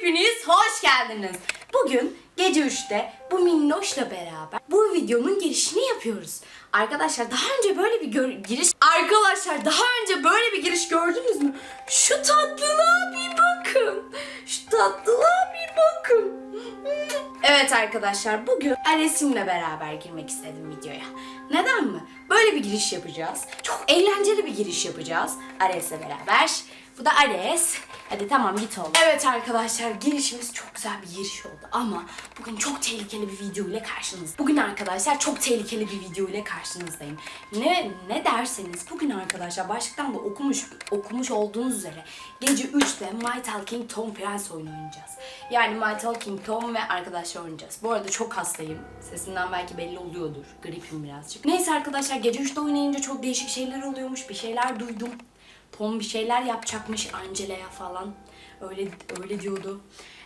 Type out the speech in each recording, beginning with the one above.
Hepiniz hoş geldiniz. Bugün gece 3'te bu minnoşla beraber bu videonun girişini yapıyoruz. Arkadaşlar daha önce böyle bir giriş... Arkadaşlar daha önce böyle bir giriş gördünüz mü? Şu tatlılığa bir bakın. Şu tatlılığa bir bakın. Evet arkadaşlar bugün Ares'imle beraber girmek istedim videoya. Neden mi? Böyle bir giriş yapacağız. Çok eğlenceli bir giriş yapacağız Ares'le beraber. Bu da Ares. Hadi tamam git oğlum. Evet arkadaşlar girişimiz çok güzel bir giriş oldu ama bugün çok tehlikeli bir video ile karşınızda. Bugün arkadaşlar çok tehlikeli bir video ile karşınızdayım. Ne ne derseniz bugün arkadaşlar başlıktan da okumuş okumuş olduğunuz üzere gece 3'te My Talking Tom Prens oyunu oynayacağız. Yani My Talking Tom ve arkadaşlar oynayacağız. Bu arada çok hastayım. Sesimden belki belli oluyordur. Gripim birazcık. Neyse arkadaşlar gece 3'te oynayınca çok değişik şeyler oluyormuş. Bir şeyler duydum. Tom bir şeyler yapacakmış Angela'ya falan. Öyle öyle diyordu.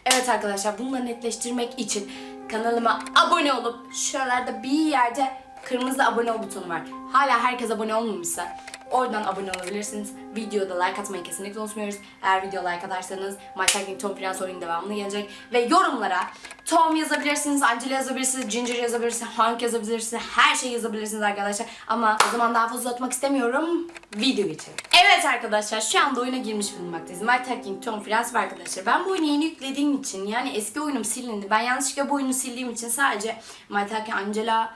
Evet arkadaşlar da netleştirmek için kanalıma abone olup şuralarda bir yerde kırmızı abone ol butonu var. Hala herkes abone olmamışsa oradan abone olabilirsiniz. Videoda like atmayı kesinlikle unutmuyoruz. Eğer video like atarsanız My Talking Tom Prens oyunu devamlı gelecek. Ve yorumlara Tom yazabilirsiniz, Angela yazabilirsiniz, Ginger yazabilirsiniz, Hank yazabilirsiniz, her şeyi yazabilirsiniz arkadaşlar. Ama o zaman daha fazla uzatmak istemiyorum. Video geçelim. Evet arkadaşlar şu anda oyuna girmiş bulunmaktayız. My Talking Tom Prens arkadaşlar. Ben bu oyunu yeni yüklediğim için yani eski oyunum silindi. Ben yanlışlıkla bu oyunu sildiğim için sadece My Talking Angela,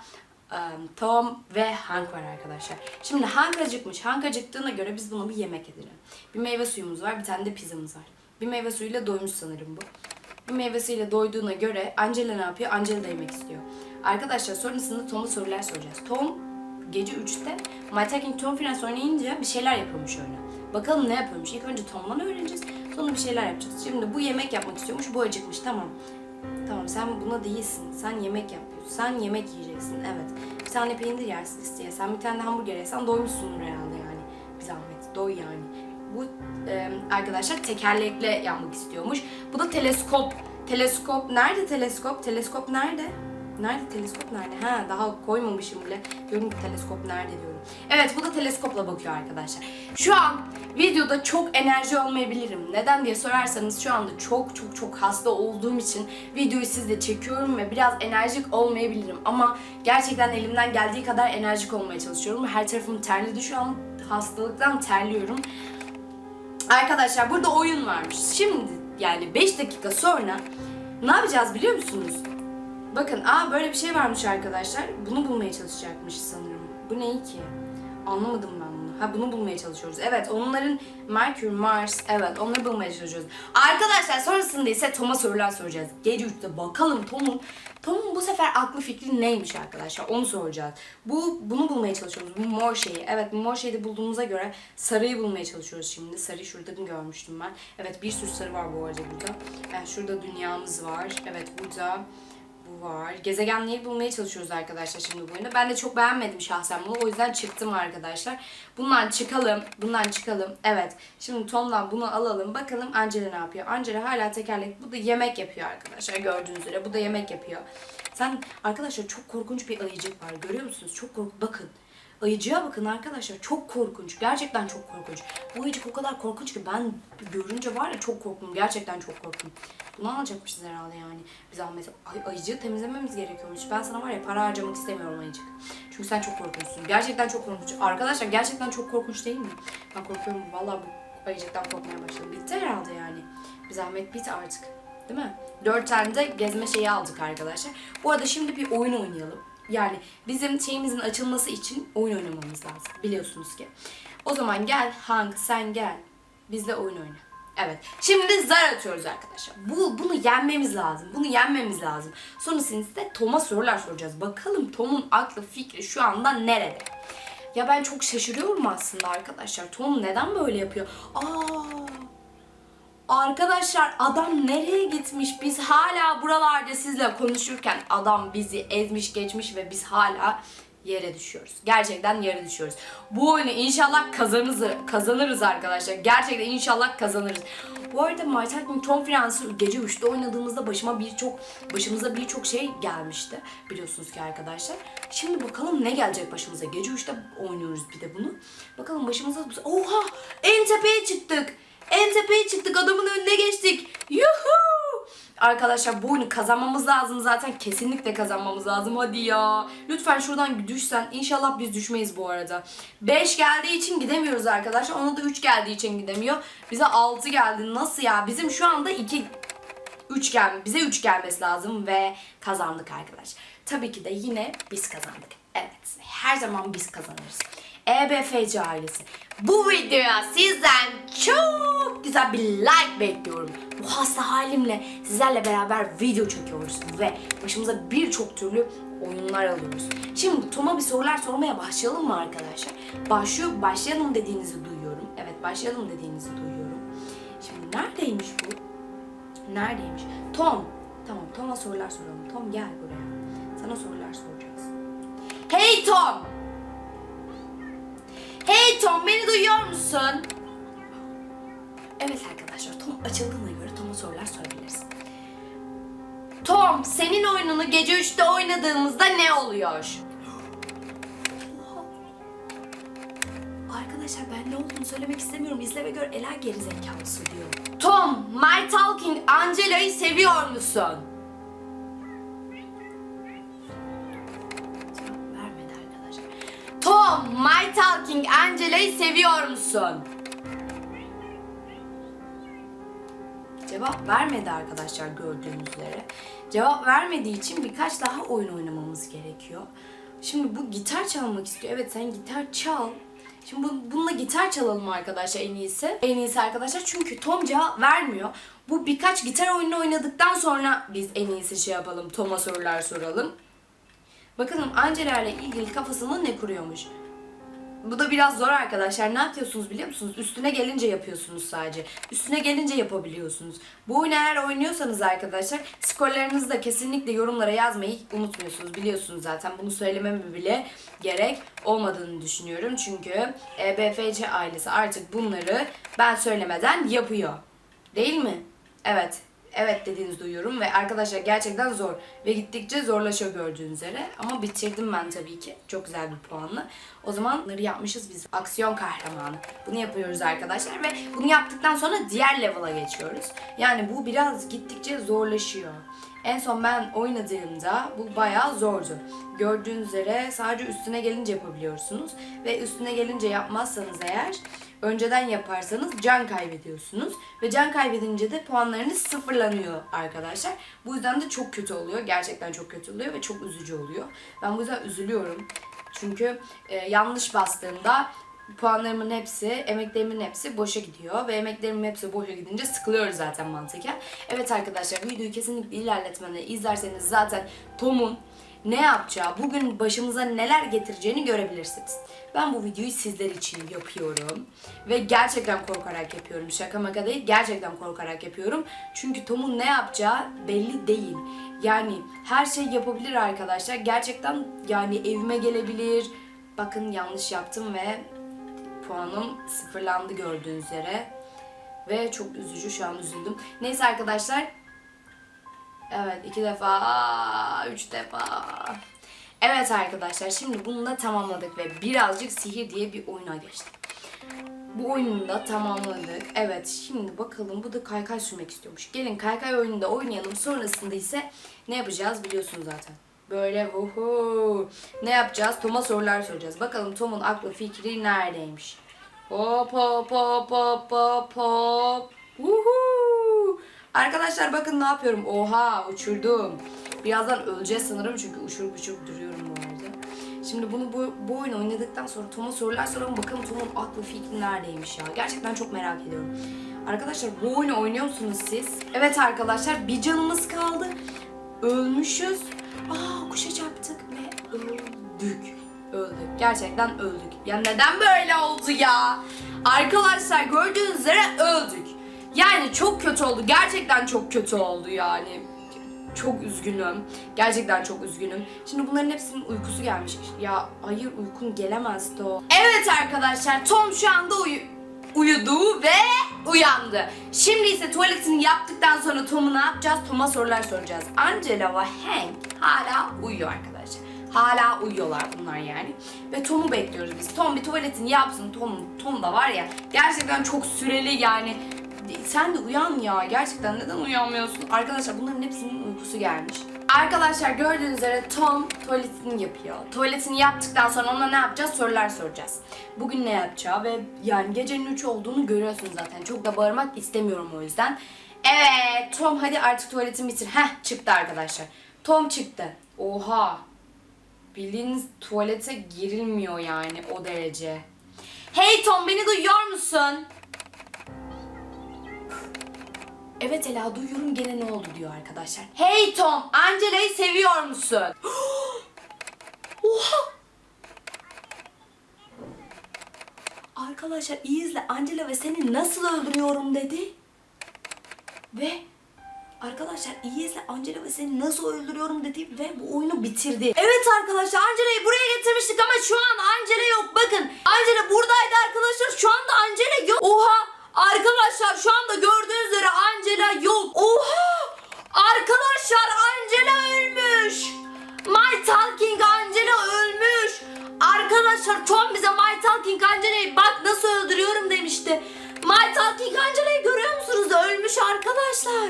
Tom ve Hank var arkadaşlar. Şimdi Hank acıkmış. Hank acıktığına göre biz buna bir yemek edelim. Bir meyve suyumuz var, bir tane de pizzamız var. Bir meyve suyuyla doymuş sanırım bu. Bir meyvesiyle doyduğuna göre Angela ne yapıyor? Angela da yemek istiyor. Arkadaşlar sonrasında Tom'a sorular soracağız. Tom gece 3'te My Talking Tom Friends oynayınca bir şeyler yapıyormuş oyuna. Bakalım ne yapıyormuş? İlk önce Tom'dan öğreneceğiz. Sonra bir şeyler yapacağız. Şimdi bu yemek yapmak istiyormuş. Bu acıkmış. Tamam. Tamam sen buna değilsin. Sen yemek yapıyorsun. Sen yemek yiyeceksin. Evet. Bir tane peynir yersin isteye. Sen bir tane hamburger yersen doymuşsundur herhalde yani. Bir zahmet. Doy yani. Bu e, arkadaşlar tekerlekle yapmak istiyormuş. Bu da teleskop. Teleskop nerede teleskop? Teleskop nerede? Nerede teleskop nerede? Ha daha koymamışım bile. Diyorum teleskop nerede diyorum. Evet bu da teleskopla bakıyor arkadaşlar. Şu an videoda çok enerji olmayabilirim. Neden diye sorarsanız şu anda çok çok çok hasta olduğum için videoyu sizle çekiyorum ve biraz enerjik olmayabilirim. Ama gerçekten elimden geldiği kadar enerjik olmaya çalışıyorum. Her tarafım terledi şu an. Hastalıktan terliyorum. Arkadaşlar burada oyun varmış. Şimdi yani 5 dakika sonra ne yapacağız biliyor musunuz? Bakın aa böyle bir şey varmış arkadaşlar. Bunu bulmaya çalışacakmış sanırım. Bu ne ki? Anlamadım ben bunu. Ha bunu bulmaya çalışıyoruz. Evet onların Merkür, Mars evet onları bulmaya çalışıyoruz. Arkadaşlar sonrasında ise Tom'a sorular soracağız. Gece 3'te bakalım Tom'un Tom'un bu sefer aklı fikri neymiş arkadaşlar onu soracağız. Bu bunu bulmaya çalışıyoruz. Bu mor şeyi. Evet bu mor şeyi de bulduğumuza göre sarıyı bulmaya çalışıyoruz şimdi. Sarıyı şurada görmüştüm ben. Evet bir sürü sarı var bu arada burada. Yani şurada dünyamız var. Evet burada bu var. Gezegenleri bulmaya çalışıyoruz arkadaşlar şimdi bu oyunda. Ben de çok beğenmedim şahsen bunu. O yüzden çıktım arkadaşlar. Bundan çıkalım. Bundan çıkalım. Evet. Şimdi Tom'dan bunu alalım. Bakalım Angela ne yapıyor? Angela hala tekerlek. Bu da yemek yapıyor arkadaşlar. Gördüğünüz üzere. Bu da yemek yapıyor. Sen arkadaşlar çok korkunç bir ayıcık var. Görüyor musunuz? Çok kork. Bakın. Ayıcıya bakın arkadaşlar çok korkunç. Gerçekten çok korkunç. Bu ayıcık o kadar korkunç ki ben görünce var ya çok korktum. Gerçekten çok korktum. Bunu alacakmışız herhalde yani. Bir zahmet ay, ayıcığı temizlememiz gerekiyormuş. Ben sana var ya para harcamak istemiyorum ayıcık. Çünkü sen çok korkunçsun. Gerçekten çok korkunç. Arkadaşlar gerçekten çok korkunç değil mi? Ben korkuyorum. Vallahi bu ayıcıktan korkmaya başladım. Bitti herhalde yani. Bir zahmet bit artık. Değil mi? Dört tane de gezme şeyi aldık arkadaşlar. Bu arada şimdi bir oyun oynayalım. Yani bizim şeyimizin açılması için oyun oynamamız lazım. Biliyorsunuz ki. O zaman gel Hank sen gel. Bizle oyun oyna. Evet. Şimdi zar atıyoruz arkadaşlar. Bu bunu yenmemiz lazım. Bunu yenmemiz lazım. Sonrasında ise Tom'a sorular soracağız. Bakalım Tom'un aklı fikri şu anda nerede? Ya ben çok şaşırıyorum aslında arkadaşlar. Tom neden böyle yapıyor? Aa! Arkadaşlar adam nereye gitmiş? Biz hala buralarda sizle konuşurken adam bizi ezmiş geçmiş ve biz hala yere düşüyoruz. Gerçekten yere düşüyoruz. Bu oyunu inşallah kazanırız, kazanırız arkadaşlar. Gerçekten inşallah kazanırız. Bu arada Tom Friends'ı gece 3'te oynadığımızda başıma birçok başımıza birçok şey gelmişti. Biliyorsunuz ki arkadaşlar. Şimdi bakalım ne gelecek başımıza. Gece 3'te oynuyoruz bir de bunu. Bakalım başımıza... Oha! En tepeye çıktık. En tepeye çıktık. Adamın önüne geçtik. Yuhu! Arkadaşlar bu oyunu kazanmamız lazım zaten. Kesinlikle kazanmamız lazım. Hadi ya. Lütfen şuradan düşsen. İnşallah biz düşmeyiz bu arada. 5 geldiği için gidemiyoruz arkadaşlar. Ona da 3 geldiği için gidemiyor. Bize 6 geldi. Nasıl ya? Bizim şu anda 2 3 gel bize 3 gelmesi lazım ve kazandık arkadaş. Tabii ki de yine biz kazandık. Evet. Her zaman biz kazanırız. EBFC ailesi. Bu videoya sizden çok güzel bir like bekliyorum. Bu hasta halimle sizlerle beraber video çekiyoruz ve başımıza birçok türlü oyunlar alıyoruz. Şimdi Tom'a bir sorular sormaya başlayalım mı arkadaşlar? Başlıyor, başlayalım dediğinizi duyuyorum. Evet başlayalım dediğinizi duyuyorum. Şimdi neredeymiş bu? Neredeymiş? Tom. Tamam Tom'a sorular soralım. Tom gel buraya. Sana sorular soracağız. Hey Tom! Hey Tom beni duyuyor musun? Evet arkadaşlar Tom açıldığına göre Tom'a sorular sorabiliriz. Tom senin oyununu gece 3'te oynadığımızda ne oluyor? Arkadaşlar ben ne olduğunu söylemek istemiyorum. İzle ve gör Ela gerizekalısı diyor. Tom, My Talking Angela'yı seviyor musun? My Talking Angela'yı seviyor musun? Cevap vermedi arkadaşlar gördüğünüz üzere. Cevap vermediği için birkaç daha oyun oynamamız gerekiyor. Şimdi bu gitar çalmak istiyor. Evet sen gitar çal. Şimdi bu, bununla gitar çalalım arkadaşlar en iyisi. En iyisi arkadaşlar çünkü Tom cevap vermiyor. Bu birkaç gitar oyunu oynadıktan sonra biz en iyisi şey yapalım. Tom'a sorular soralım. Bakalım Angela ile ilgili kafasında ne kuruyormuş. Bu da biraz zor arkadaşlar. Ne yapıyorsunuz biliyor musunuz? Üstüne gelince yapıyorsunuz sadece. Üstüne gelince yapabiliyorsunuz. Bu oyunu eğer oynuyorsanız arkadaşlar skorlarınızı da kesinlikle yorumlara yazmayı unutmuyorsunuz. Biliyorsunuz zaten bunu söylememe bile gerek olmadığını düşünüyorum. Çünkü e, BFC ailesi artık bunları ben söylemeden yapıyor. Değil mi? Evet. Evet dediğinizi duyuyorum ve arkadaşlar gerçekten zor ve gittikçe zorlaşıyor gördüğünüz üzere ama bitirdim ben tabii ki çok güzel bir puanla. O zaman bunları yapmışız biz aksiyon kahramanı. Bunu yapıyoruz arkadaşlar ve bunu yaptıktan sonra diğer level'a geçiyoruz. Yani bu biraz gittikçe zorlaşıyor. En son ben oynadığımda bu bayağı zordu. Gördüğünüz üzere sadece üstüne gelince yapabiliyorsunuz ve üstüne gelince yapmazsanız eğer önceden yaparsanız can kaybediyorsunuz ve can kaybedince de puanlarınız sıfırlanıyor arkadaşlar. Bu yüzden de çok kötü oluyor. Gerçekten çok kötü oluyor ve çok üzücü oluyor. Ben bu yüzden üzülüyorum. Çünkü e, yanlış bastığımda puanlarımın hepsi, emeklerimin hepsi boşa gidiyor ve emeklerimin hepsi boşa gidince sıkılıyoruz zaten mantıken. Evet arkadaşlar videoyu kesinlikle ilerletmeni izlerseniz zaten Tom'un ne yapacağı, bugün başımıza neler getireceğini görebilirsiniz. Ben bu videoyu sizler için yapıyorum. Ve gerçekten korkarak yapıyorum. Şaka maka değil, gerçekten korkarak yapıyorum. Çünkü Tom'un ne yapacağı belli değil. Yani her şey yapabilir arkadaşlar. Gerçekten yani evime gelebilir. Bakın yanlış yaptım ve puanım sıfırlandı gördüğünüz üzere. Ve çok üzücü şu an üzüldüm. Neyse arkadaşlar Evet iki defa, üç defa. Evet arkadaşlar şimdi bunu da tamamladık ve birazcık sihir diye bir oyuna geçtik. Bu oyunu da tamamladık. Evet şimdi bakalım bu da kaykay sürmek istiyormuş. Gelin kaykay oyununda oynayalım. Sonrasında ise ne yapacağız biliyorsunuz zaten. Böyle huhu. Ne yapacağız? Tom'a sorular soracağız. Bakalım Tom'un aklı fikri neredeymiş? Hop hop hop hop hop hop. Arkadaşlar bakın ne yapıyorum. Oha uçurdum. Birazdan öleceğiz sanırım çünkü uçurup uçurup duruyorum bu arada. Şimdi bunu bu, bu oyunu oynadıktan sonra Tom'a sorular soralım. Bakalım Tom'un aklı fikri neredeymiş ya. Gerçekten çok merak ediyorum. Arkadaşlar bu oyunu oynuyor musunuz siz? Evet arkadaşlar bir canımız kaldı. Ölmüşüz. Aa kuşa çarptık ve öldük. Öldük. Gerçekten öldük. Ya neden böyle oldu ya? Arkadaşlar gördüğünüz üzere öldük. Yani çok kötü oldu. Gerçekten çok kötü oldu yani. Çok üzgünüm. Gerçekten çok üzgünüm. Şimdi bunların hepsinin uykusu gelmiş. Ya hayır uykun gelemezdi o. Evet arkadaşlar Tom şu anda uyu uyudu ve uyandı. Şimdi ise tuvaletini yaptıktan sonra Tom'u ne yapacağız? Tom'a sorular soracağız. Angela ve Hank hala uyuyor arkadaşlar. Hala uyuyorlar bunlar yani. Ve Tom'u bekliyoruz biz. Tom bir tuvaletini yapsın. Tom, Tom da var ya gerçekten çok süreli yani sen de uyan ya. Gerçekten neden uyanmıyorsun? Arkadaşlar bunların hepsinin uykusu gelmiş. Arkadaşlar gördüğünüz üzere Tom tuvaletini yapıyor. Tuvaletini yaptıktan sonra ona ne yapacağız? Sorular soracağız. Bugün ne yapacağı ve yani gecenin 3 olduğunu görüyorsunuz zaten. Çok da bağırmak istemiyorum o yüzden. Evet Tom hadi artık tuvaletini bitir. Heh çıktı arkadaşlar. Tom çıktı. Oha. Bildiğiniz tuvalete girilmiyor yani o derece. Hey Tom beni duyuyor musun? Evet Ela duyuyorum gene ne oldu diyor arkadaşlar. Hey Tom Angela'yı seviyor musun? Oha! Arkadaşlar iyi izle Angela ve seni nasıl öldürüyorum dedi. Ve Arkadaşlar iyi izle Angela ve seni nasıl öldürüyorum dedi ve bu oyunu bitirdi. Evet arkadaşlar Angela'yı buraya getirmiştik ama şu an Angela yok. Bakın Angela buradaydı arkadaşlar. Şu anda Angela yok. Oha! Arkadaşlar şu anda gördüğünüz üzere Angela yok. Oha! Arkadaşlar Angela ölmüş. My Talking Angela ölmüş. Arkadaşlar Tom bize My Talking Angela'yı bak nasıl öldürüyorum demişti. My Talking Angela'yı görüyor musunuz? Ölmüş arkadaşlar.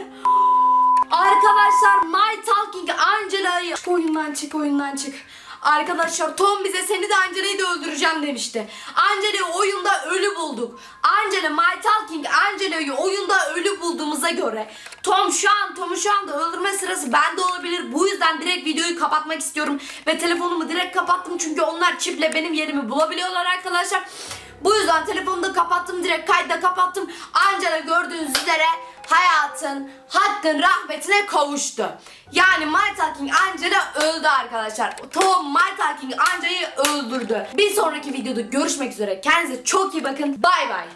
Arkadaşlar My Talking Angela'yı çık oyundan çık oyundan çık. Arkadaşlar Tom bize seni de Angela'yı da öldüreceğim demişti. Angela'yı oyunda ölü bulduk. Angela My Talking Angela'yı oyunda ölü bulduğumuza göre Tom şu an Tom'u şu anda öldürme sırası bende olabilir. Bu yüzden direkt videoyu kapatmak istiyorum ve telefonumu direkt kapattım çünkü onlar çiple benim yerimi bulabiliyorlar arkadaşlar. Bu yüzden telefonu da kapattım direkt kaydı da kapattım. Angela gördüğünüz üzere hayatın hakkın rahmetine kavuştu. Yani My Talking Angela öldü arkadaşlar. Tom My Talking Angela'yı öldürdü. Bir sonraki videoda görüşmek üzere. Kendinize çok iyi bakın. Bay bay.